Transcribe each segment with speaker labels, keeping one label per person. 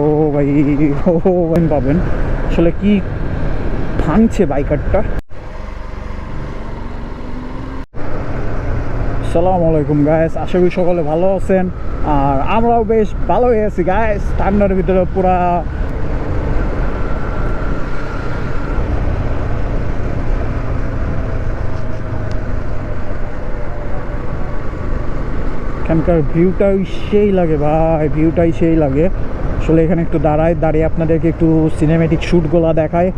Speaker 1: ও ভাই ও ভাই পাবেন আসলে কি ভাঙছে বাইকারটা? সালাম আলাইকুম গায়েস আশা করি সকলে ভালো আছেন। আর আমরাও বেশ ভালোই আছি গায়েস ঠান্ডার ভিতরে পুরা এখানকার ভিউটাই সেই লাগে ভাই ভিউটাই সেই লাগে। আসলে এখানে একটু দাঁড়ায়, দাঁড়িয়ে আপনাদেরকে একটু সিনেমেটিক শ্যুটগুলা দেখায়।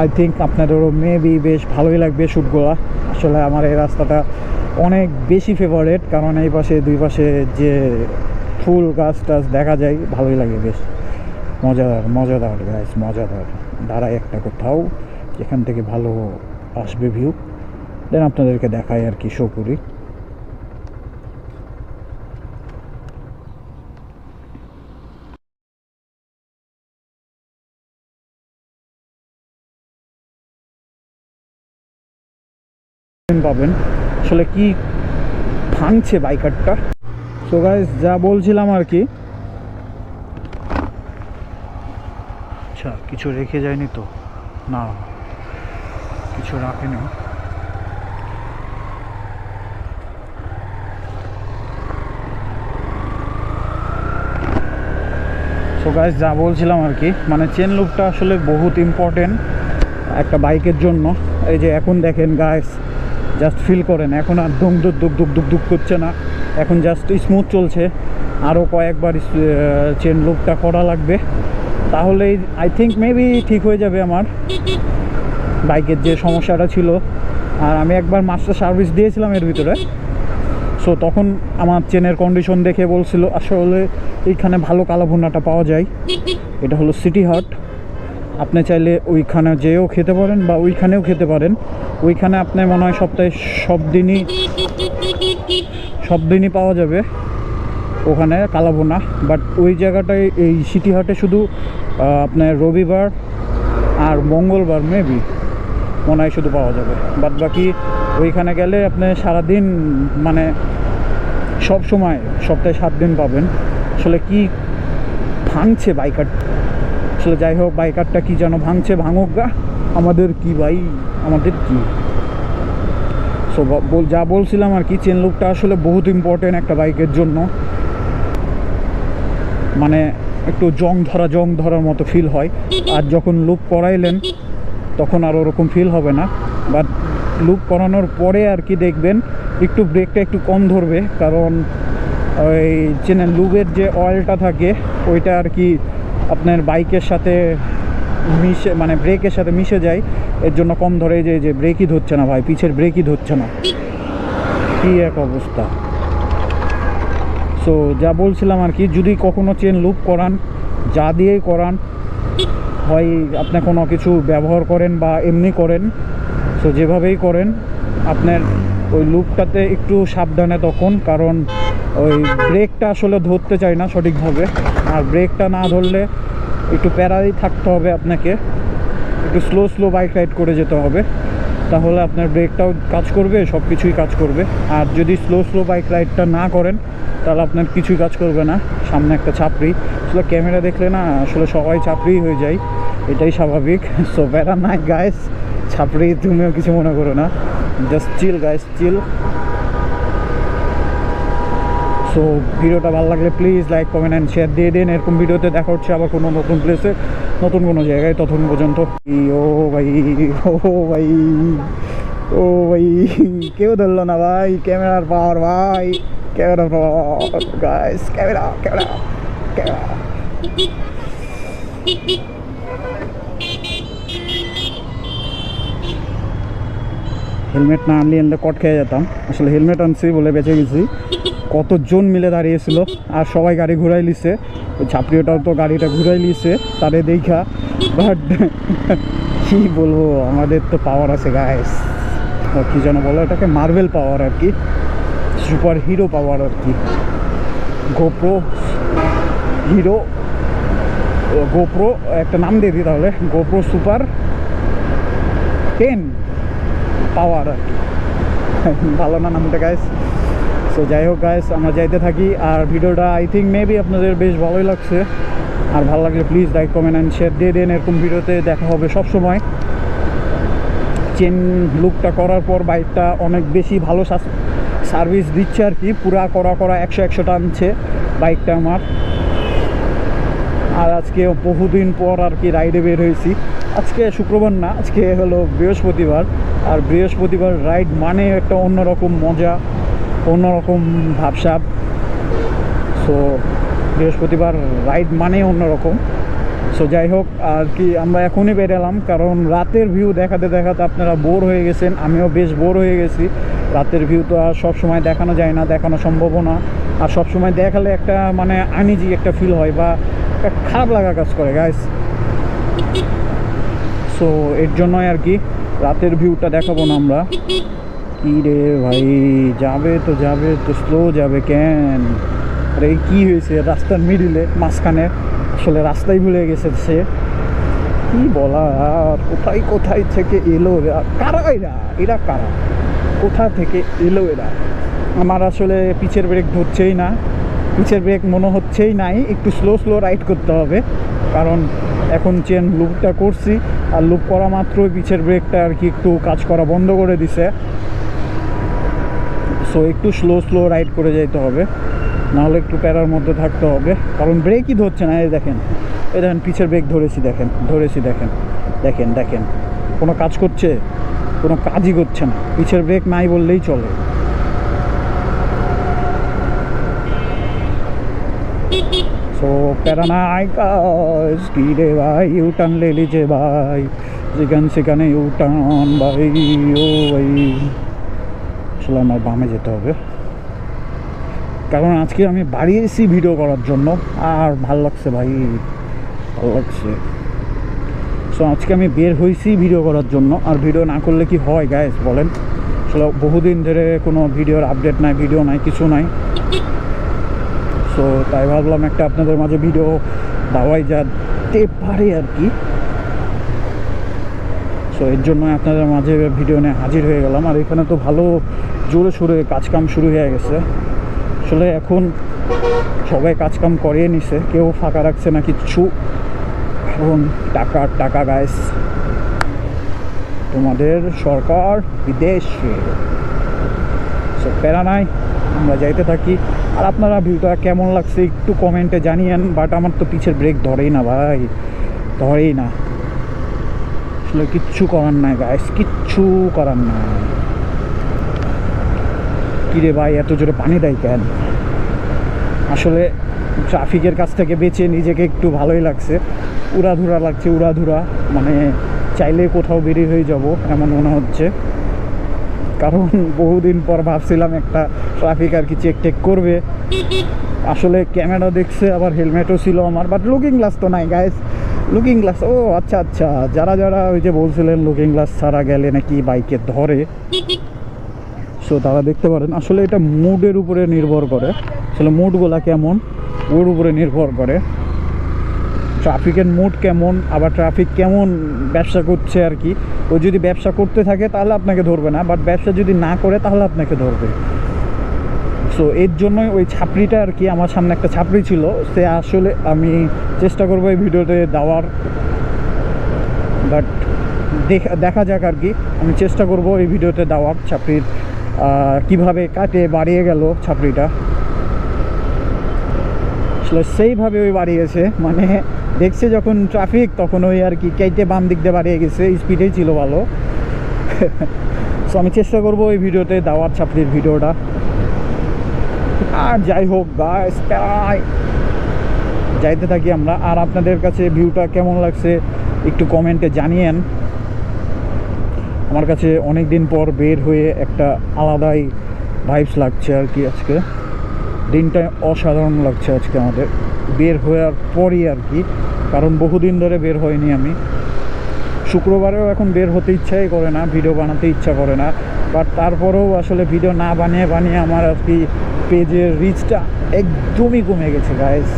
Speaker 1: আই থিঙ্ক আপনাদেরও মেবি বেশ ভালোই লাগবে শ্যুটগুলা আসলে আমার এই রাস্তাটা অনেক বেশি ফেভারেট কারণ এই পাশে, দুই পাশে যে ফুল গাছ টাছ দেখা যায়, ভালোই লাগে বেশ। মজাদার মজাদার গাছ মজাদার। দাঁড়ায় একটা কোথাও, যেখান থেকে ভালো আসবে ভিউ দেন আপনাদেরকে দেখায় আর কি শো করি। পাবেন। আসলে কি ভাঙছে বাইকারটা? সো গাইস যা বলছিলাম আর কি। আচ্ছা কিছু রেখে যায়নি তো? না, কিছু রাখেনি। সো গাইস যা বলছিলাম আর কি মানে চেন লুপটা আসলে বহুত ইম্পর্টেন্ট একটা বাইকের জন্য। এই যে এখন দেখেন গাইস জাস্ট ফিল করেন, এখন আর দুম দুক দুক দুক দুক দুক করছে না। এখন জাস্ট স্মুথ চলছে। আরও কয়েকবার চেন লুপটা করা লাগবে। তাহলেই আই থিঙ্ক মেবি ঠিক হয়ে যাবে আমার। বাইকের যে সমস্যাটা ছিল। আর আমি একবার মাস্টার সার্ভিস দিয়েছিলাম এর ভিতরে। সো তখন আমার চেনের কন্ডিশন দেখে বলছিল, আসলে এইখানে ভালো কালাভুনাটা পাওয়া যায়। এটা হলো সিটি হাট আপনি চাইলে ওইখানে যেয়েও খেতে পারেন বা ওইখানেও খেতে পারেন। ওইখানে আপনি মনে হয় সপ্তাহে সব দিনই সব দিনই পাওয়া যাবে ওখানে কালাবোনা বাট ওই জায়গাটায়, এই সিটি হাটে শুধু আপনার রবিবার আর মঙ্গলবার মেবি মনে হয় শুধু পাওয়া যাবে। বাদ বাকি ওইখানে গেলে আপনি সারাদিন মানে সব সময় সপ্তাহে সাত দিন পাবেন। আসলে কি ভাঙছে বাইকার আসলে যাই হোক বাইকারটা কি যেন ভাঙছে, ভাঙুক গা। আমাদের কি ভাই, আমাদের কি? সো যা বলছিলাম আর কি চেন লুকটা আসলে বহুত ইম্পর্টেন্ট একটা বাইকের জন্য। মানে একটু জং ধরা, জং ধরার মতো ফিল হয়। আর যখন লুক করাইলেন, তখন আর ওরকম ফিল হবে না। বাট লুক করানোর পরে আর কি দেখবেন, একটু ব্রেকটা একটু কম ধরবে। কারণ, ওই চেনের লুবের যে অয়েলটা থাকে, ওইটা আর কি আপনার বাইকের সাথে মিশে মানে ব্রেকের সাথে মিশে যায় এর জন্য কম ধরে যে যে ব্রেকই ধরছে না ভাই পিছের ব্রেকই ধরছে না। কী? এক অবস্থা। সো যা বলছিলাম আর কি যদি কখনো চেন লুপ করান যা দিয়েই করান হয় আপনি কোনো কিছু ব্যবহার করেন বা এমনি করেন সো যেভাবেই করেন আপনার ওই লুপটাতে একটু সাবধানে তখন কারণ ওই ব্রেকটা আসলে ধরতে চায় না সঠিকভাবে। আর ব্রেকটা না ধরলে একটু প্যারাই থাকতে হবে আপনাকে। একটু স্লো স্লো বাইক রাইড করে যেতে হবে। তাহলে আপনার ব্রেকটাও কাজ করবে সব কিছুই কাজ করবে। আর যদি স্লো স্লো বাইক রাইডটা না করেন, তাহলে আপনার কিছুই কাজ করবে না। সামনে একটা ছাপড়ি। আসলে ক্যামেরা দেখলে না, আসলে সবাই ছাপড়ি হয়ে যায়। এটাই স্বাভাবিক। সো প্যারা নাই গাইস ছাপড়ি তুমিও কিছু মনে করো না। Just chill guys chill so ভিডিওটা ভালো লাগলে please like comment and share দিয়ে দিন। এরকম ভিডিওতে দেখা হচ্ছে আবার কোনো নতুন প্লেসে নতুন কোনো জায়গায় তখন পর্যন্ত। ও ভাই ও ভাই ও ভাই, কেউ ধরলো না ভাই, ক্যামেরার পাওয়ার ভাই, camera power guys camera camera camera. Helmet না আনলে এনলে কট খেয়ে যেতাম। আসলে হেলমেট আনছি বলে বেঁচে গেছি। কতজন মিলে দাঁড়িয়েছিল? আর সবাই গাড়ি ঘুরাই লিছে ছাপড়িওটাও তো গাড়িটা ঘুরাই লিছে তারে দেখা। বাট কি বলব, আমাদের তো পাওয়ার আছে গাইস কি যেন বলো এটাকে মার্বেল পাওয়ার আর কি। সুপার হিরো পাওয়ার আর কি। গোপ্রো হিরো গোপ্রো একটা নাম দিয়ে দিই তাহলে। গোপ্রো সুপার টেন পাওয়ার আর কি। ভালো না নামটা গাইস সো যাই হোক গাইস আমরা যাইতে থাকি। আর ভিডিওটা আই থিঙ্ক মেবি আপনাদের বেশ ভালোই লাগছে। আর ভালো লাগলে please like comment and share দিয়ে দেন। এরকম ভিডিওতে দেখা হবে সব সময়। চেন লুকটা করার পর বাইকটা অনেক বেশি ভালো সার্ভিস দিচ্ছে আর কি। পুরা করা করা একশো একশো টানছে বাইকটা আমার। আর আজকে বহুদিন পর আর কি রাইডে বের হয়েছি। আজকে শুক্রবার না, আজকে হলো বৃহস্পতিবার। আর বৃহস্পতিবার রাইড মানে একটা অন্যরকম মজা। অন্যরকম ভাবসাব। সো বৃহস্পতিবার রাইড মানে অন্যরকম। সো যাই হোক, আর কি আমরা এখনই বেরোলাম, কারণ রাতের ভিউ দেখাতে দেখাতে আপনারা বোর হয়ে গেছেন, আমিও বেশ বোর হয়ে গেছি। রাতের ভিউ তো আর সব সময় দেখানো যায় না, দেখানো সম্ভবও না। আর সব সময় দেখালে একটা মানে আনিজি একটা ফিল হয় বা একটা খারাপ লাগা কাজ করে গাইস সো এর জন্যই আর কি রাতের ভিউটা দেখাবো না আমরা। কি রে ভাই, যাবে তো যাবে তো স্লো যাবে কেন? আরে কি হয়েছে? রাস্তার মিডিলে মাঝখানে আসলে রাস্তায় ভুলে গেছে সে। কি বলা কোথায় কোথায় থেকে এলো এরা? কারা এরা? এরা কারা? কোথা থেকে এলো এরা? আমার আসলে পিছের ব্রেক ধরছেই না। পিছের ব্রেক মনে হচ্ছেই নাই। একটু স্লো স্লো রাইড করতে হবে। কারণ এখন চেন লুপটা করছি। আর লুপ করা মাত্রই পিছের ব্রেকটা আর কি একটু কাজ করা বন্ধ করে দিছে। সো একটু স্লো স্লো রাইড করে যেতে হবে। নাহলে একটু প্যারার মধ্যে থাকতে হবে। কারণ ব্রেকই ধরছে না, এই দেখেন। এই দেখেন, পিছের ব্রেক ধরেছি, দেখেন ধরেছি, দেখেন। দেখেন দেখেন। কোনো কাজ করছে? কোনো কাজই করছে না। পিছের ব্রেক নাই বললেই চলে। সো প্যারা নাই কাজ। কি রে ভাই ইউটার্ন লে ভাই। যেখানে সেখানে ইউটার্ন ভাই, ও ভাই। আসলে আমার বামে যেতে হবে। কারণ আজকে আমি বাড়ি এসেছি ভিডিও করার জন্য। আর ভালো লাগছে ভাই, ভালো লাগছে। সো আজকে আমি বের হয়েছি ভিডিও করার জন্য। আর ভিডিও না করলে কি হয় গাইস বলেন। আসলে বহুদিন ধরে কোনো ভিডিওর আপডেট নাই ভিডিও নাই, কিছু নাই। সো তাই ভাবলাম একটা আপনাদের মাঝে ভিডিও দেওয়াই যেতে পারে আর কি। সো এর জন্য আপনাদের মাঝে ভিডিও নিয়ে হাজির হয়ে গেলাম। আর এখানে তো ভালো জোরে সোরে কাজকাম শুরু হয়ে গেছে। আসলে এখন সবাই কাজকাম করিয়ে নিছে। কেউ ফাঁকা রাখছে না কিচ্ছু। এখন টাকা টাকা গাইস তোমাদের সরকার বিদেশে। সো প্যারা নাই, আমরা যাইতে থাকি। আর আপনারা ভিউটা কেমন লাগছে একটু কমেন্টে জানিয়েন বাট আমার তো পিছের ব্রেক ধরেই না ভাই। ধরেই না। আসলে কিচ্ছু করার নাই গাইস কিচ্ছু করার নাই। কিরে ভাই, এত জোরে পানি দেয় কেন? আসলে ট্রাফিকের কাছ থেকে বেঁচে নিজেকে একটু ভালোই লাগছে। উড়াধুরা লাগছে, উড়াধুরা। মানে চাইলে কোথাও বেরিয়ে হয়ে যাব, এমন মনে হচ্ছে। কারণ বহুদিন পর ভাবছিলাম একটা ট্রাফিক আর কি চেক টেক করবে। আসলে ক্যামেরা দেখছে, আবার হেলমেটও ছিল আমার বাট লুকিং গ্লাস তো নাই গাইস লুকিং গ্লাস ও আচ্ছা আচ্ছা। যারা যারা ওই যে বলছিলেন লুকিং গ্লাস ছাড়া গেলে নাকি বাইকে ধরে সো তারা দেখতে পারেন, আসলে এটা মুডের উপরে নির্ভর করে। আসলে মুডগুলা কেমন? ওর উপরে নির্ভর করে। ট্রাফিকের মুড কেমন? আবার ট্রাফিক কেমন ব্যবসা করছে আর কি? ও যদি ব্যবসা করতে থাকে, তাহলে আপনাকে ধরবে না। বাট ব্যবসা যদি না করে, তাহলে আপনাকে ধরবে। সো এর জন্যই ওই ছাপড়িটা আর কি আমার সামনে একটা ছাপড়ি ছিল। সে আসলে আমি চেষ্টা করব এই ভিডিওতে দেওয়ার। বাট দেখা যাক আর কি। আমি চেষ্টা করব এই ভিডিওতে দেওয়ার ছাপড়ির কীভাবে কাটে, বাড়িয়ে গেল ছাপড়িটা। আসলে সেইভাবে ওই বাড়িয়েছে। মানে দেখছে যখন ট্রাফিক তখন ওই আর কি কেটে বাম দিক দিয়ে বাড়িয়ে গেছে। স্পিডেই ছিল ভালো। সো আমি চেষ্টা করব ওই ভিডিওতে দাওয়ার ছাপড়ির ভিডিওটা। আর যাই হোক গাইস প্রায় যাইতে থাকি আমরা। আর আপনাদের কাছে ভিউটা কেমন লাগছে, একটু কমেন্টে জানিয়েন। আমার কাছে অনেক দিন পর বের হয়ে একটা আলাদাই ভাইবস লাগছে আর কি আজকে। দিনটা অসাধারণ লাগছে আজকে আমাদের। বের হওয়ার পরই আর কি, কারণ বহুদিন ধরে বের হয়নি আমি। শুক্রবারেও এখন বের হতে ইচ্ছাই করে না ভিডিও বানাতে ইচ্ছা করে না। বাট তারপরেও আসলে ভিডিও না বানিয়ে বানিয়ে আমার আর কি পেজের রিচটা একদমই কমে গেছে গায়েস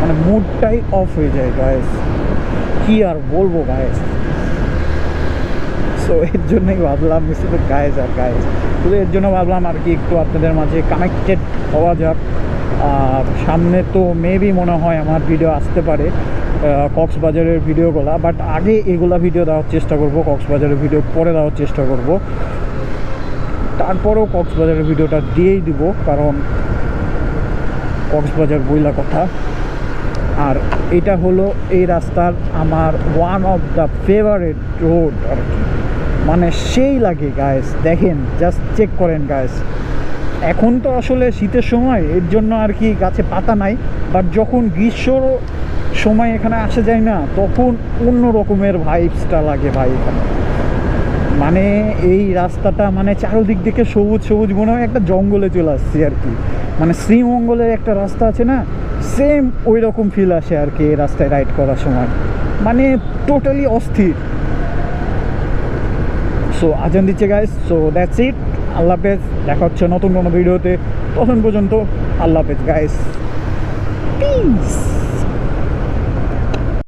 Speaker 1: মানে মুডটাই অফ হয়ে যায় গায়েস কি আর বলব গায়েস সো এর জন্যই ভাবলাম শুধু গায়েস আর গায়েস শুধু এর জন্য ভাবলাম আর কি, একটু আপনাদের মাঝে কানেক্টেড হওয়া যাক। আর সামনে তো মেবি মনে হয় আমার ভিডিও আসতে পারে কক্সবাজারের ভিডিওগুলা বাট আগে এগুলা ভিডিও দেওয়ার চেষ্টা করব, কক্সবাজারের ভিডিও পরে দেওয়ার চেষ্টা করব। তারপরেও কক্সবাজারের ভিডিওটা দিয়েই দিব, কারণ কক্সবাজার বইলা কথা। আর এটা হলো এই রাস্তার আমার one of the favourite road আর কি। মানে সেই লাগে গায়েস দেখেন জাস্ট চেক করেন গায়েস এখন তো আসলে শীতের সময়, এর জন্য আর কি গাছে পাতা নাই বাট যখন গ্রীষ্মর সময় এখানে আসা যায় না, তখন অন্য রকমের ভাইবসটা লাগে ভাই এখানে। মানে এই রাস্তাটা মানে চারোদিক থেকে সবুজ সবুজ মনে হয় একটা জঙ্গলে চলে আসছি আর কি। মানে শ্রীমঙ্গলের একটা রাস্তা আছে না সেম ওই রকম ফিল আসে আর কি এই রাস্তায় রাইড করার সময়। মানে টোটালি অস্থির। সো আজান দিচ্ছে গাইস সো দ্যাটস ইট আল্লাহ হাফেজ, দেখা হচ্ছে নতুন কোনো ভিডিওতে। তখন পর্যন্ত আল্লাহ হাফেজ গাইস পিস